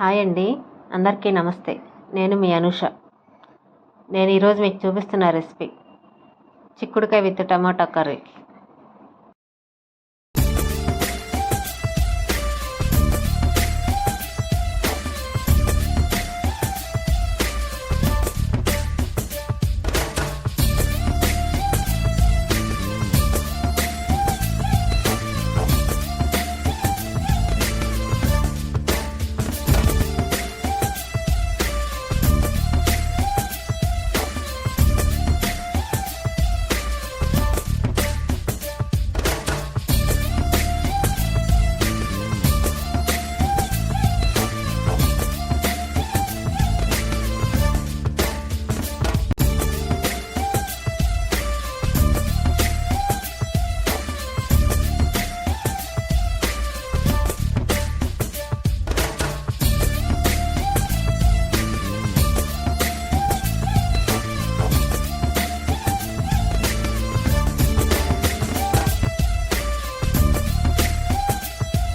Hi అండి. అందరికీ నమస్తే. నేను మీ అనుష. నేను ఈరోజు మీకు చూపిస్తున్న రెసిపీ చిక్కుడుకాయ విత్ టమాటా కర్రీ.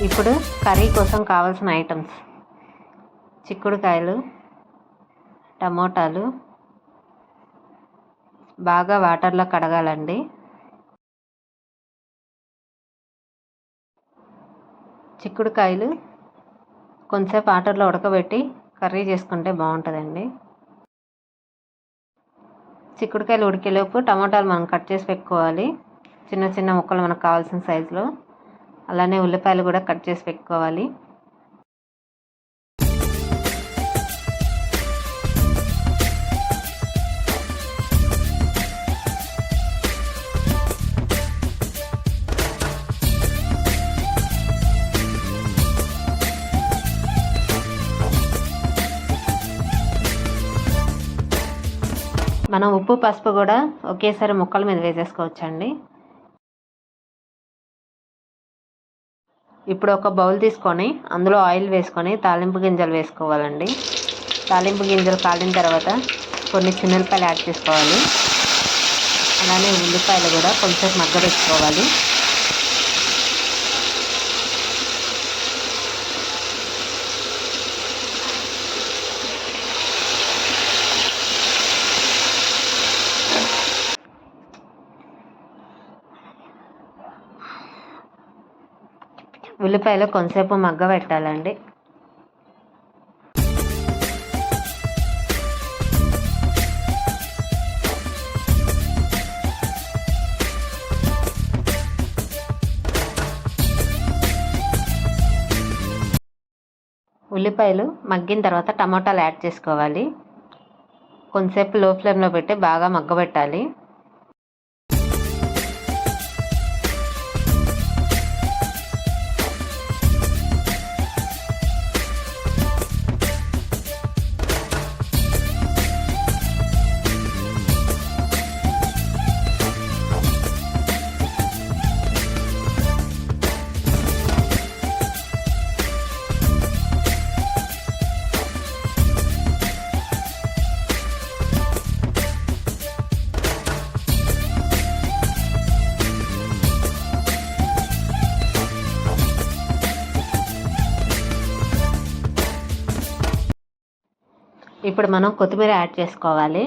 ఇప్పుడు కర్రీ కోసం కావాల్సిన ఐటమ్స్. చిక్కుడుకాయలు టమోటాలు. బాగా వాటర్లో కడగాలండి. చిక్కుడుకాయలు కొంచెంసేపు వాటర్లో ఉడకబెట్టి కర్రీ చేసుకుంటే బాగుంటుందండి. చిక్కుడుకాయలు ఉడికేలోపు టమాటాలు మనం కట్ చేసి పెట్టుకోవాలి. చిన్న చిన్న ముక్కలు మనకు కావాల్సిన సైజులో. అలానే ఉల్లిపాయలు కూడా కట్ చేసి పెట్టుకోవాలి. మనం ఉప్పు పసుపు కూడా ఒకేసారి ముక్కల మీద వేసేసుకోవచ్చండి. ఇప్పుడు ఒక బౌల్ తీసుకొని అందులో ఆయిల్ వేసుకొని తాలింపు గింజలు వేసుకోవాలండి. తాలింపు గింజలు కాలిన తర్వాత కొన్ని చిన్నపాయలు యాడ్ చేసుకోవాలి. అలానే ఉల్లిపాయలు కూడా కొంచెం మగ్గబెట్టుకోవాలి ఉల్లిపాయలు కొంతసేపు మగ్గ పెట్టాలండి. ఉల్లిపాయలు మగ్గిన తర్వాత టమాటాలు యాడ్ చేసుకోవాలి. కొంతసేపు లో ఫ్లేమ్లో పెట్టి బాగా మగ్గబెట్టాలి. ఇప్పుడు మనం కొత్తిమీర యాడ్ చేసుకోవాలి.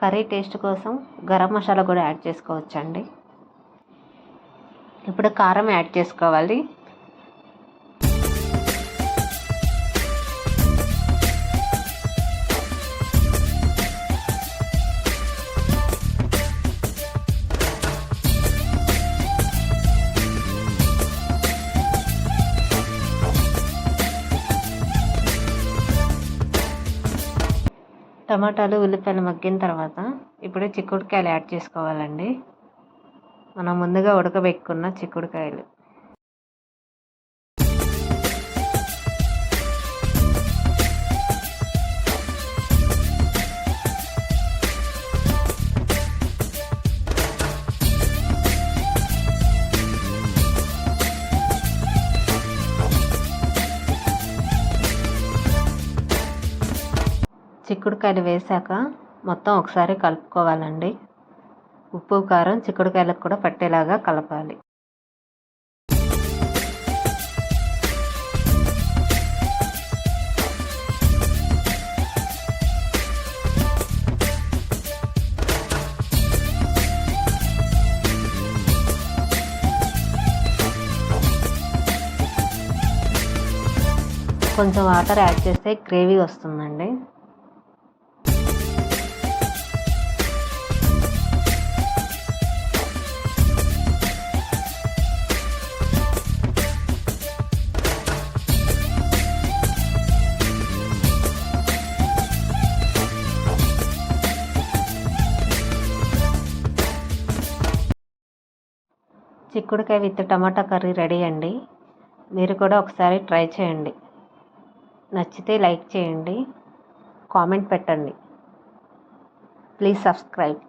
కర్రీ టేస్ట్ కోసం గరం మసాలా కూడా యాడ్ చేసుకోవచ్చండి. ఇప్పుడు కారం యాడ్ చేసుకోవాలి. టమాటాలు ఉల్లిపాయలు మగ్గిన తర్వాత ఇప్పుడు చిక్కుడుకాయలు యాడ్ చేసుకోవాలండి. మనం ముందుగా ఉడకబెట్టుకున్న చిక్కుడుకాయలు. చిక్కుడుకాయలు వేసాక మొత్తం ఒకసారి కలుపుకోవాలండి. ఉప్పు కారం చిక్కుడుకాయలకు కూడా పట్టేలాగా కలపాలి. కొంచెం వాటర్ యాడ్ చేస్తే గ్రేవీ వస్తుందండి. చిక్కుడుకాయ విత్ టమాటా కర్రీ రెడీ అండి. మీరు కూడా ఒకసారి ట్రై చేయండి. నచ్చితే లైక్ చేయండి. కామెంట్ పెట్టండి. Please subscribe.